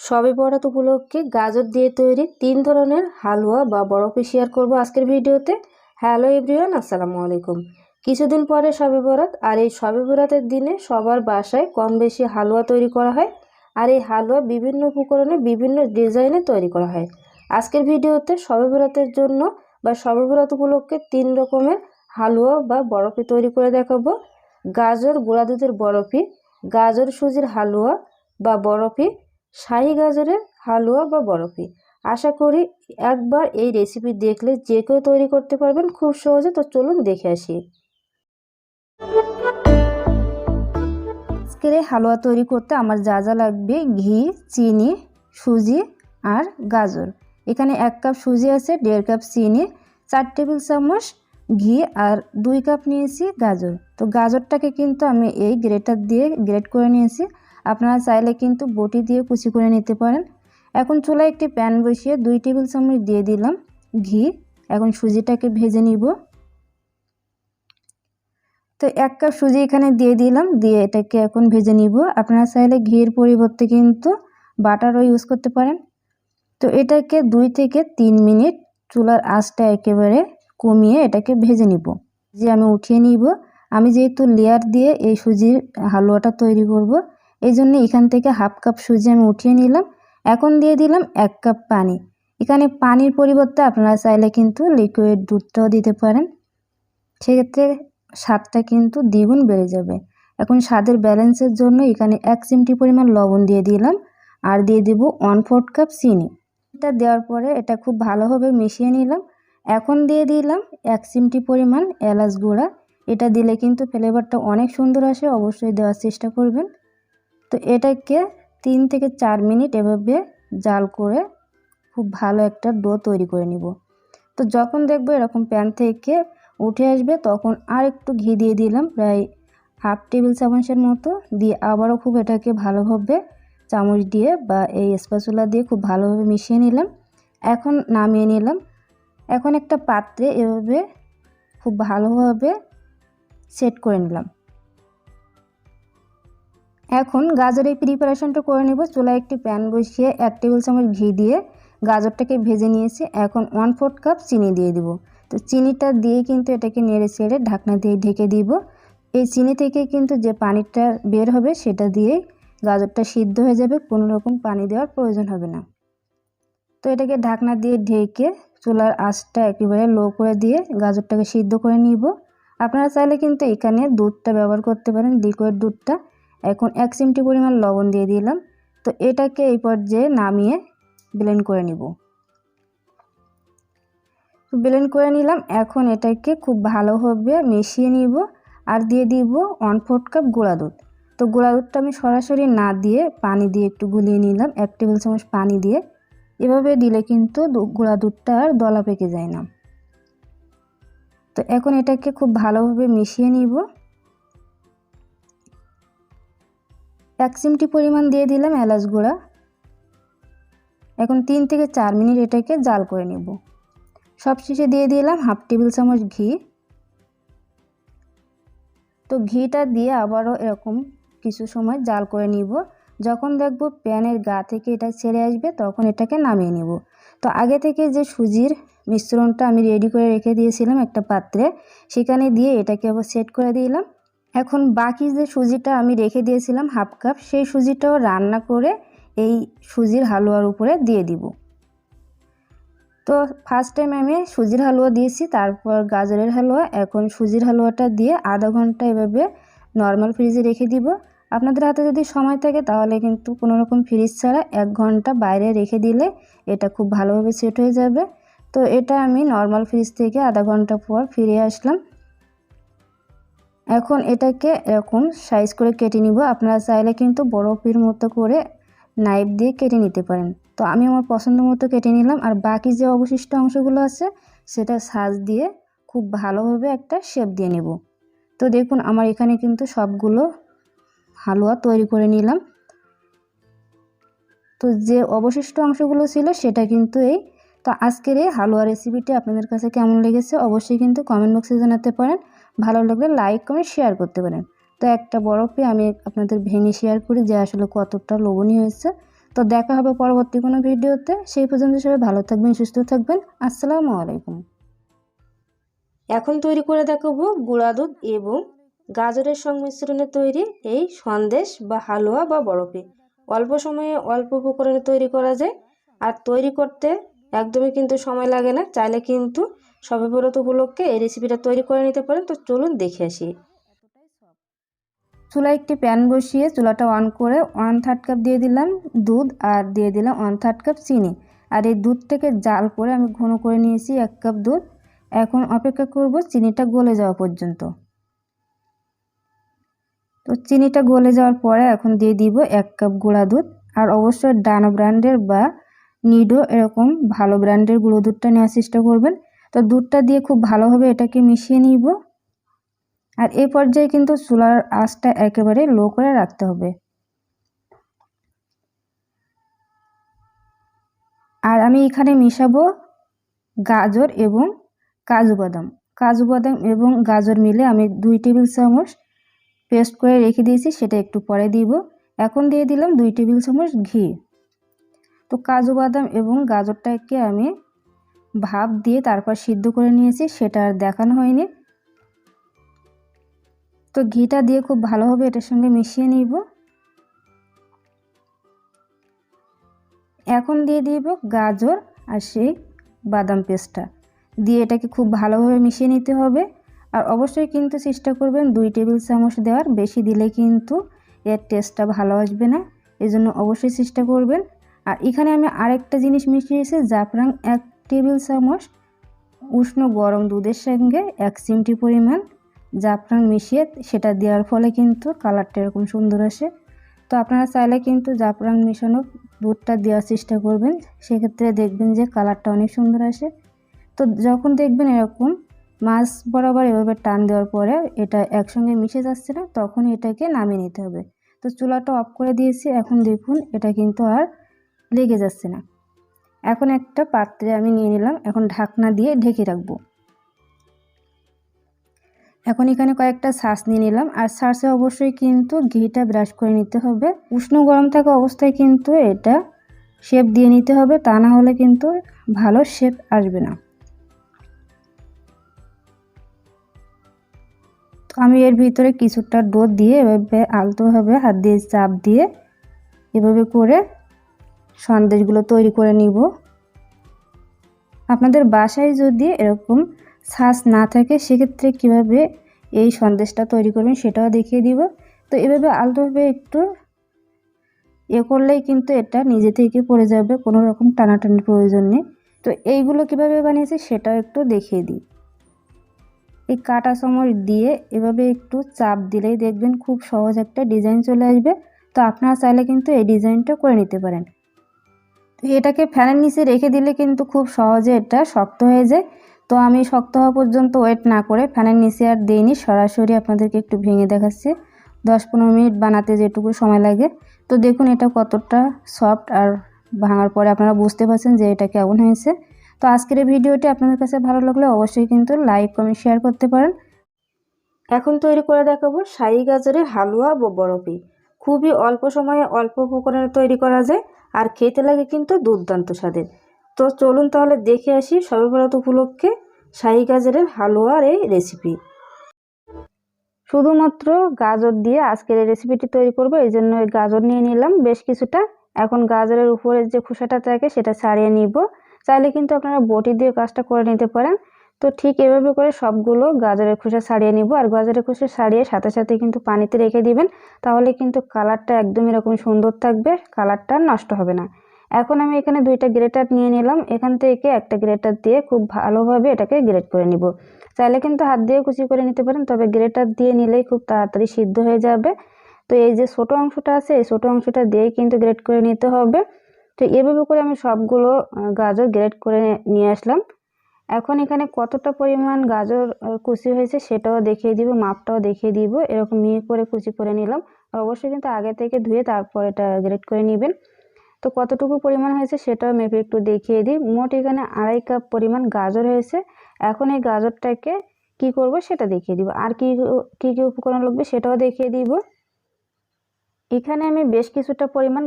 সবে বরাত উপলক্ষে গাজর দিয়ে তৈরি তিন ধরনের হালুয়া বা বরফি শেয়ার করব আজকের ভিডিওতে। হ্যালো এভরিওয়ান আসসালামু আলাইকুম। কিছুদিন পরে সবে বরাত, আর এই সবে বরাতের দিনে সবার বাসায় কম বেশি হালুয়া তৈরি করা হয়, আর এই হালুয়া বিভিন্ন উপকরণে বিভিন্ন ডিজাইনে তৈরি করা হয়। আজকের ভিডিওতে সবে বরাতের জন্য বা সবে বরাত উপলক্ষে তিন রকমের হালুয়া বা বরফি তৈরি করে দেখাবো। গাজর, গোড়া দুধের বরফি, গাজর সুজির হালুয়া বা বরফি শাহি গাজরের হালুয়া বা বরফি। আশা করি একবার এই রেসিপি দেখলে যে কেউ তৈরি করতে পারবেন খুব সহজে। তো চলুন দেখে আসি। আজকের হালুয়া তৈরি করতে আমার যা যা লাগবে, ঘি, চিনি, সুজি আর গাজর। এখানে এক কাপ সুজি আছে, দেড় কাপ চিনি, চার টেবিল চামচ ঘি আর দুই কাপ নিয়েছি গাজর। তো গাজরটাকে কিন্তু আমি এই গ্রেটার দিয়ে গ্রেট করে নিয়েছি। আপনারা চাইলে কিন্তু বটি দিয়ে কুচি করে নিতে পারেন। এখন চুলায় একটি প্যান বসিয়ে দুই টেবিল চামচ দিয়ে দিলাম ঘি। এখন সুজিটাকে ভেজে নিব। তো এক কাপ সুজি এখানে দিয়ে দিলাম, দিয়ে এটাকে এখন ভেজে নিব। আপনারা চাইলে ঘির পরিবর্তে কিন্তু বাটারও ইউজ করতে পারেন। তো এটাকে দুই থেকে তিন মিনিট চুলার আঁচটা একেবারে কমিয়ে এটাকে ভেজে নিব। যে আমি উঠিয়ে নিব। আমি যেহেতু লেয়ার দিয়ে এই সুজির হালুয়াটা তৈরি করব এই জন্য এখান থেকে হাফ কাপ সুজি আমি উঠিয়ে নিলাম। এখন দিয়ে দিলাম এক কাপ পানি। এখানে পানির পরিবর্তে আপনারা চাইলে কিন্তু লিকুইড দুধটাও দিতে পারেন। সেক্ষেত্রে স্বাদটা কিন্তু দ্বিগুণ বেড়ে যাবে। এখন স্বাদের ব্যালেন্সের জন্য এখানে এক চিমটি পরিমাণ লবণ দিয়ে দিলাম। আর দিয়ে দেব ওয়ান ফোর্থ কাপ চিনি। এটা দেওয়ার পরে এটা খুব ভালোভাবে মিশিয়ে নিলাম। এখন দিয়ে দিলাম এক চিমটি পরিমাণ এলাচ গুঁড়া। এটা দিলে কিন্তু ফ্লেভারটা অনেক সুন্দর আসে। অবশ্যই দেওয়ার চেষ্টা করবেন। তো এটাকে তিন থেকে চার মিনিট এভাবে জাল করে খুব ভালো একটা ডো তৈরি করে নিব। তো যখন দেখব এরকম প্যান থেকে উঠে আসবে, তখন আর একটু ঘি দিয়ে দিলাম প্রায় হাফ টেবিল চামচের মতো। দিয়ে আবারও খুব এটাকে ভালোভাবে চামচ দিয়ে বা এই স্পাচুলা দিয়ে খুব ভালোভাবে মিশিয়ে নিলাম। এখন নামিয়ে নিলাম। এখন একটা পাত্রে এভাবে খুব ভালোভাবে সেট করে নিলাম। এখন গাজরের প্রিপারেশনটা করে নেব। চুলায় একটি প্যান বসিয়ে এক টেবিল চামচ ঘি দিয়ে গাজরটাকে ভেজে নিয়েছি। এখন ওয়ান ফোর্থ কাপ চিনি দিয়ে দিব। তো চিনিটা দিয়ে কিন্তু এটাকে নেড়ে চেড়ে ঢাকনা দিয়ে ঢেকে দিব। এই চিনি থেকে কিন্তু যে পানিটা বের হবে সেটা দিয়েই গাজরটা সিদ্ধ হয়ে যাবে। কোনো রকম পানি দেওয়ার প্রয়োজন হবে না। তো এটাকে ঢাকনা দিয়ে ঢেকে চুলার আঁচটা একেবারে লো করে দিয়ে গাজরটাকে সিদ্ধ করে নিব। আপনারা চাইলে কিন্তু এখানে দুধটা ব্যবহার করতে পারেন লিকুইড দুধটা। এখন এক চিমটি পরিমাণ লবণ দিয়ে দিলাম। তো এটাকে এই পর্যায়ে নামিয়ে ব্লেন্ড করে নিব। ব্লেন্ড করে নিলাম। এখন এটাকে খুব ভালোভাবে মিশিয়ে নিব আর দিয়ে দিব ওয়ান ফোর্থ কাপ গুঁড়া দুধ। তো গুঁড়া দুধটা আমি সরাসরি না দিয়ে পানি দিয়ে একটু গুলিয়ে নিলাম, এক টেবিল চামচ পানি দিয়ে। এভাবে দিলে কিন্তু গুঁড়া দুধটা আর দলা পেকে যায় না। তো এখন এটাকে খুব ভালোভাবে মিশিয়ে নিব। এক চিমটি পরিমাণ দিয়ে দিলাম এলাচ গুঁড়া। এখন তিন থেকে চার মিনিট এটাকে জাল করে নেব। সবশেষে দিয়ে দিলাম হাফ টেবিল চামচ ঘি। তো ঘিটা দিয়ে আবারও এরকম কিছু সময় জাল করে নিব। যখন দেখব প্যানের গা থেকে এটা ছেড়ে আসবে, তখন এটাকে নামিয়ে নেব। তো আগে থেকে যে সুজির মিশ্রণটা আমি রেডি করে রেখে দিয়েছিলাম একটা পাত্রে, সেখানে দিয়ে এটাকে আবার সেট করে দিলাম। এখন বাকি যে সুজিটা আমি রেখে দিয়েছিলাম হাফ কাপ, সেই সুজিটাও রান্না করে এই সুজির হালুয়ার উপরে দিয়ে দিব। তো ফার্স্ট টাইম আমি সুজির হালুয়া দিয়েছি, তারপর গাজরের হালুয়া। এখন সুজির হালুয়াটা দিয়ে আধা ঘণ্টা এভাবে নর্মাল ফ্রিজে রেখে দিব। আপনাদের হাতে যদি সময় থাকে, তাহলে কিন্তু কোনো রকম ফ্রিজ ছাড়া এক ঘণ্টা বাইরে রেখে দিলে এটা খুব ভালোভাবে সেট হয়ে যাবে। তো এটা আমি নর্মাল ফ্রিজ থেকে আধা ঘণ্টা পর ফিরে আসলাম। এখন এটাকে এরকম সাইজ করে কেটে নিব। আপনারা চাইলে কিন্তু বরফির মতো করে নাইফ দিয়ে কেটে নিতে পারেন। তো আমি আমার পছন্দ মতো কেটে নিলাম। আর বাকি যে অবশিষ্ট অংশগুলো আছে, সেটা সাজ দিয়ে খুব ভালোভাবে একটা শেপ দিয়ে নেব। তো দেখুন, আমার এখানে কিন্তু সবগুলো হালুয়া তৈরি করে নিলাম। তো যে অবশিষ্ট অংশগুলো ছিল, সেটা কিন্তু এই তো আজকের এই হালুয়া রেসিপিটি আপনাদের কাছে কেমন লেগেছে, অবশ্যই কিন্তু কমেন্ট বক্সে জানাতে পারেন। ভালো লাগলে লাইক কমেন্ট শেয়ার করতে পারেন। তো একটা বরফে আমি আপনাদের ভেঙে শেয়ার করি যে আসলে কতটা লোভনীয় হয়েছে। তো দেখা হবে পরবর্তী কোনো ভিডিওতে। সেই পর্যন্ত সবাই ভালো থাকবেন, সুস্থ থাকবেন। আসসালামু আলাইকুম। এখন তৈরি করে দেখাবো গুঁড়া দুধ এবং গাজরের সংমিশ্রণে তৈরি এই সন্দেশ বা হালুয়া বা বরফি। অল্প সময়ে অল্প উপকরণে তৈরি করা যায়। আর তৈরি করতে একদমই কিন্তু সময় লাগে না, চাইলে কিন্তু সবে বরত উপলক্ষে এই রেসিপিটা তৈরি করে নিতে পারেন। তো চলুন দেখে আসি। চুলায় একটি প্যান বসিয়ে চুলাটা অন করে ওয়ান থার্ড কাপ দিয়ে দিলাম দুধ আর দিয়ে দিলাম ওয়ান থার্ড কাপ চিনি। আর এই দুধটাকে জাল করে আমি ঘন করে নিয়েছি এক কাপ দুধ। এখন অপেক্ষা করব চিনিটা গলে যাওয়া পর্যন্ত। তো চিনিটা গলে যাওয়ার পরে এখন দিয়ে দিব এক কাপ গুঁড়া দুধ। আর অবশ্যই ডানো ব্র্যান্ডের বা নিডো এরকম ভালো ব্র্যান্ডের গুঁড়ো দুধটা নেওয়ার চেষ্টা করবেন। তো দুধটা দিয়ে খুব ভালোভাবে এটাকে মিশিয়ে নিব। আর এ পর্যায়ে কিন্তু চুলার আঁচটা একেবারে লো করে রাখতে হবে। আর আমি এখানে মিশাবো গাজর এবং কাজু বাদাম। কাজু বাদাম এবং গাজর মিলে আমি দুই টেবিল চামচ পেস্ট করে রেখে দিয়েছি, সেটা একটু পরে দিব। এখন দিয়ে দিলাম দুই টেবিল চামচ ঘি। তো কাজু বাদাম এবং গাজরটাকে আমি ভাপ দিয়ে তারপর সিদ্ধ করে নিয়েছি, সেটা আর দেখানো হয়নি। তো ঘিটা দিয়ে খুব ভালোভাবে এটার সঙ্গে মিশিয়ে নিব। এখন দিয়ে দিব গাজর আর সেই বাদাম পেস্টটা। দিয়ে এটাকে খুব ভালোভাবে মিশিয়ে নিতে হবে। আর অবশ্যই কিন্তু চেষ্টা করবেন দুই টেবিল চামচ দেওয়ার, বেশি দিলে কিন্তু এর টেস্টটা ভালো আসবে না। এজন্য অবশ্যই চেষ্টা করবেন। আর এখানে আমি আরেকটা জিনিস মিশিয়েছি জাফরাং এক টেবিল চামচ উষ্ণ গরম দুধের সঙ্গে এক চিমটি পরিমাণ জাফরান মিশিয়ে সেটা দেওয়ার ফলে কিন্তু কালারটা এরকম সুন্দর আসে। তো আপনারা চাইলে কিন্তু জাফরান মেশানো দুধটা দেওয়ার চেষ্টা করবেন। সেক্ষেত্রে দেখবেন যে কালারটা অনেক সুন্দর আসে। তো যখন দেখবেন এরকম মাছ বরাবর এভাবে টান দেওয়ার পরে এটা একসঙ্গে মিশে যাচ্ছে না, তখন এটাকে নামিয়ে নিতে হবে। তো চুলাটা অফ করে দিয়েছি, এখন দেখুন এটা কিন্তু আর লেগে যাচ্ছে না। এখন একটা পাত্রে আমি নিয়ে নিলাম, এখন ঢাকনা দিয়ে ঢেকে রাখব। এখন এখানে কয়েকটা শ্বাস নিয়ে নিলাম, আর শ্বাসে অবশ্যই কিন্তু ঘিটা ব্রাশ করে নিতে হবে। উষ্ণ গরম থাকা অবস্থায় কিন্তু এটা শেপ দিয়ে নিতে হবে, তা না হলে কিন্তু ভালো শেপ আসবে না। তো আমি এর ভিতরে কিছুটা ডো দিয়ে এভাবে আলতোভাবে হাত দিয়ে চাপ দিয়ে এভাবে করে সন্দেশগুলো তৈরি করে নিব। আপনাদের বাসায় যদি এরকম ছাঁচ না থাকে, সেক্ষেত্রে কীভাবে এই সন্দেশটা তৈরি করবেন সেটাও দেখিয়ে দিব। তো এভাবে আলতোভাবে একটু এ করলেই কিন্তু এটা নিজে থেকে পড়ে যাবে, কোনো রকম টানাটানির প্রয়োজন নেই। তো এইগুলো কীভাবে বানিয়েছি সেটাও একটু দেখিয়ে দিই। এই কাটা চামচ দিয়ে এভাবে একটু চাপ দিলেই দেখবেন খুব সহজ একটা ডিজাইন চলে আসবে। তো আপনারা চাইলে কিন্তু এই ডিজাইনটা করে নিতে পারেন। এটাকে ফ্যানের নিচে রেখে দিলে কিন্তু খুব সহজে এটা শক্ত হয়ে যায়। তো আমি শক্ত হওয়া পর্যন্ত ওয়েট না করে ফ্যানের নিচে আর দিইনি, সরাসরি আপনাদেরকে একটু ভেঙে দেখাচ্ছি। দশ পনেরো মিনিট বানাতে যেটুকু সময় লাগে। তো দেখুন এটা কতটা সফট আর ভাঙার পরে আপনারা বুঝতে পারছেন যে এটা কেমন হয়েছে। তো আজকের এই ভিডিওটি আপনাদের কাছে ভালো লাগলে অবশ্যই কিন্তু লাইক, কমেন্ট, শেয়ার করতে পারেন। এখন তৈরি করে দেখাবো শাহি গাজরের হালুয়া বা বরফি। খুবই অল্প সময়ে অল্প উপকরণে তৈরি করা যায়। আর খেতে লাগে কিন্তু দুর্দান্ত স্বাদের। তো চলুন তাহলে দেখে আসি সবে বরাত উপলক্ষে শাহি গাজরের হালুয়ার এই রেসিপি শুধুমাত্র গাজর দিয়ে আজকের এই রেসিপিটি তৈরি করব, এই জন্য ওই গাজর নিয়ে নিলাম বেশ কিছুটা। এখন গাজরের উপরে যে খোসাটা থাকে সেটা ছাড়িয়ে নিব। চাইলে কিন্তু আপনারা বটি দিয়ে কাজটা করে নিতে পারেন। তো ঠিক এভাবে করে সবগুলো গাজরের খোসা ছাড়িয়ে নিব। আর গাজরের খোসা ছাড়িয়ে সাথে সাথে কিন্তু পানিতে রেখে দিবেন, তাহলে কিন্তু কালারটা একদম এরকম সুন্দর থাকবে, কালারটা নষ্ট হবে না। এখন আমি এখানে দুইটা গ্রেটার নিয়ে নিলাম। এখান থেকে একটা গ্রেটার দিয়ে খুব ভালোভাবে এটাকে গ্রেট করে নিব। চাইলে কিন্তু হাত দিয়ে কুচি করে নিতে পারেন, তবে গ্রেটার দিয়ে নিলেই খুব তাড়াতাড়ি সিদ্ধ হয়ে যাবে। তো এই যে ছোটো অংশটা আছে, এই ছোটো অংশটা দিয়েই কিন্তু গ্রেট করে নিতে হবে। তো এভাবে করে আমি সবগুলো গাজর গ্রেট করে নিয়ে আসলাম। এখন এখানে কতটা পরিমাণ গাজর কুচি হয়েছে সেটাও দেখিয়ে দিব, মাপটাও দেখিয়ে দিব। এরকম মিহি করে কুচি করে নিলাম। আর অবশ্যই কিন্তু আগে থেকে ধুয়ে তারপর এটা গ্রেড করে নেবেন। তো কতটুকু পরিমাণ হয়েছে সেটাও মেপে একটু দেখিয়ে দিই। মোট এখানে আড়াই কাপ পরিমাণ গাজর হয়েছে। এখন এই গাজরটাকে কি করব সেটা দেখিয়ে দিব। আর কি কি কি উপকরণ লাগবে সেটাও দেখিয়ে দিব। এখানে আমি বেশ কিছুটা পরিমাণ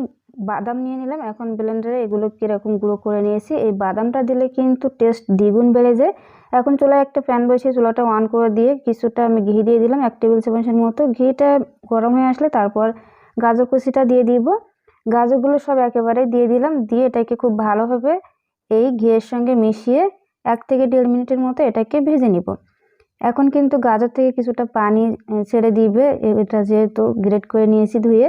বাদাম নিয়ে নিলাম। এখন ব্লেন্ডারে এগুলো কীরকম গুঁড়ো করে নিয়েছি। এই বাদামটা দিলে কিন্তু টেস্ট দ্বিগুণ বেড়ে যায়। এখন চুলায় একটা প্যান বসিয়ে চুলাটা অন করে দিয়ে কিছুটা আমি ঘি দিয়ে দিলাম, এক টেবিল চামচের মতো। ঘিটা গরম হয়ে আসলে তারপর গাজর কুচিটা দিয়ে দিব। গাজরগুলো সব একেবারে দিয়ে দিলাম। দিয়ে এটাকে খুব ভালোভাবে এই ঘিয়ের সঙ্গে মিশিয়ে এক থেকে দেড় মিনিটের মতো এটাকে ভেজে নিব। এখন কিন্তু গাজর থেকে কিছুটা পানি ছেড়ে দিবে। এটা যেহেতু গ্রেট করে নিয়েছি ধুয়ে।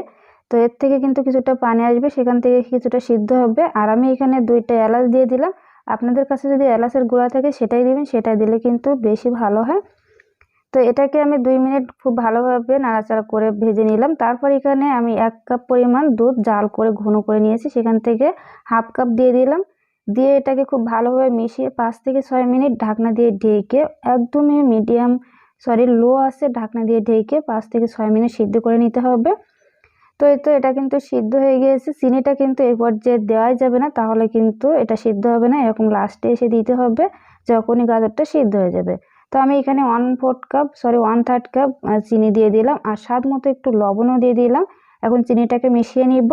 তো এর থেকে কিন্তু কিছুটা পানি আসবে, সেখান থেকে কিছুটা সিদ্ধ হবে। আর আমি এখানে দুইটা এলাচ দিয়ে দিলাম। আপনাদের কাছে যদি এলাচের গুঁড়া থাকে সেটাই দিবেন সেটাই দিলে কিন্তু বেশি ভালো হয়। তো এটাকে আমি দুই মিনিট খুব ভালোভাবে নাড়াচাড়া করে ভেজে নিলাম। তারপর এখানে আমি এক কাপ পরিমাণ দুধ জাল করে ঘন করে নিয়েছি। সেখান থেকে হাফ কাপ দিয়ে দিলাম। দিয়ে এটাকে খুব ভালোভাবে মিশিয়ে পাঁচ থেকে ছয় মিনিট ঢাকনা দিয়ে ঢেকে একদমই মিডিয়াম সরি লো আছে, ঢাকনা দিয়ে ঢেকে পাঁচ থেকে ছয় মিনিট সিদ্ধ করে নিতে হবে। তো এই তো এটা কিন্তু সিদ্ধ হয়ে গিয়েছে। চিনিটা কিন্তু এই পর্যায়ে দেওয়াই যাবে না, তাহলে কিন্তু এটা সিদ্ধ হবে না, এরকম লাস্টে এসে দিতে হবে যখনই গাজরটা সিদ্ধ হয়ে যাবে। তো আমি এখানে one fourth cup sorry one third cup চিনি দিয়ে দিলাম, আর স্বাদ মতো একটু লবণও দিয়ে দিলাম। এখন চিনিটাকে মিশিয়ে নিব।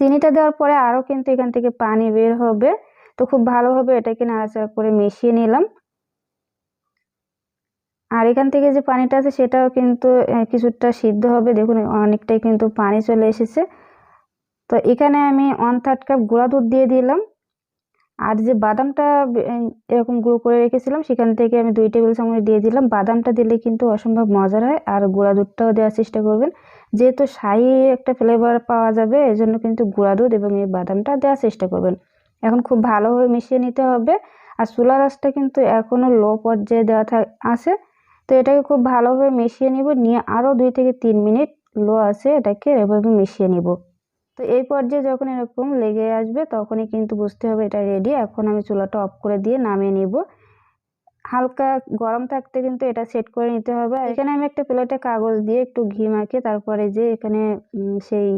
চিনিটা দেওয়ার পরে আরও কিন্তু এখান থেকে পানি বের হবে। তো খুব ভালোভাবে এটাকে নাড়াচাড়া করে মিশিয়ে নিলাম। আর এখান থেকে যে পানিটা আছে সেটাও কিন্তু কিছুটা সিদ্ধ হবে। দেখুন, অনেকটাই কিন্তু পানি চলে এসেছে। তো এখানে আমি ওয়ান থার্ড কাপ গুঁড়া দুধ দিয়ে দিলাম। আর যে বাদামটা এরকম গুঁড়ো করে রেখেছিলাম, সেখান থেকে আমি দুই টেবিল চামচ দিয়ে দিলাম। বাদামটা দিলে কিন্তু অসম্ভব মজার হয়, আর গুঁড়া দুধটাও দেওয়ার চেষ্টা করবেন। যেহেতু শাহি একটা ফ্লেভার পাওয়া যাবে, এজন্য কিন্তু গুঁড়া দুধ এবং এই বাদামটা দেওয়ার চেষ্টা করবেন। এখন খুব ভালোভাবে মিশিয়ে নিতে হবে। আর চুলা রাসটা কিন্তু এখনও লো পর্যায়ে দেওয়া আছে। তো এটাকে খুব ভালোভাবে মিশিয়ে নিব। নিয়ে আরও দুই থেকে তিন মিনিট লো আছে এটাকে এভাবে মিশিয়ে নিব। তো এই পর্যায়ে যখন এরকম লেগে আসবে তখনই কিন্তু বুঝতে হবে এটা রেডি এখন আমি চুলাটা অফ করে দিয়ে নামিয়ে নিব। হালকা গরম থাকতে কিন্তু এটা সেট করে নিতে হবে। এখানে আমি একটা প্লেটে কাগজ দিয়ে একটু ঘি মাখিয়ে তারপরে যে এখানে সেই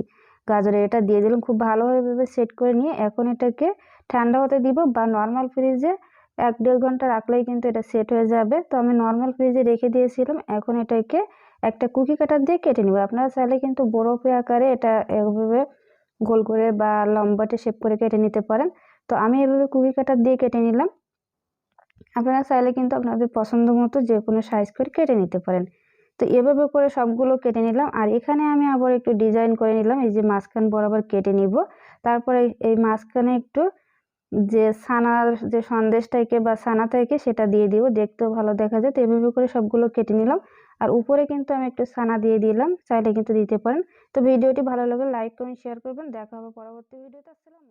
গাজরের এটা দিয়ে দিলাম। খুব ভালোভাবে সেট করে নিয়ে এখন এটাকে ঠান্ডা হতে দিব বা নর্মাল ফ্রিজে এক দেড় ঘণ্টা রাখলেই কিন্তু এটা সেট হয়ে যাবে। তো আমি নর্মাল ফ্রিজে রেখে দিয়েছিলাম, এখন এটাকে একটা কুকি কাটার দিয়ে কেটে নেব। আপনারা চাইলে কিন্তু বরফে আকারে এটা এভাবে গোল করে বা লম্বাটে শেপ করে কেটে নিতে পারেন। তো আমি এভাবে কুকি কাটার দিয়ে কেটে নিলাম। আপনারা চাইলে কিন্তু আপনাদের পছন্দ মতো যে কোনো সাইজ করে কেটে নিতে পারেন। তো এভাবে করে সবগুলো কেটে নিলাম। আর এখানে আমি আবার একটু ডিজাইন করে নিলাম। এই যে মাঝখান বরাবর কেটে নিব। তারপরে এই মাঝখানে একটু যে ছানার যে সন্দেশ থেকে বা ছানা থেকে সেটা দিয়ে দিব, দেখতেও ভালো দেখা যায়। তো এভাবে করে সবগুলো কেটে নিলাম। আর উপরে কিন্তু আমি একটু ছানা দিয়ে দিলাম, চাইলে কিন্তু দিতে পারেন। তো ভিডিওটি ভালো লাগলে লাইক, কমেন্ট শেয়ার করবেন। দেখা হবে পরবর্তী ভিডিওতে। আসসালামু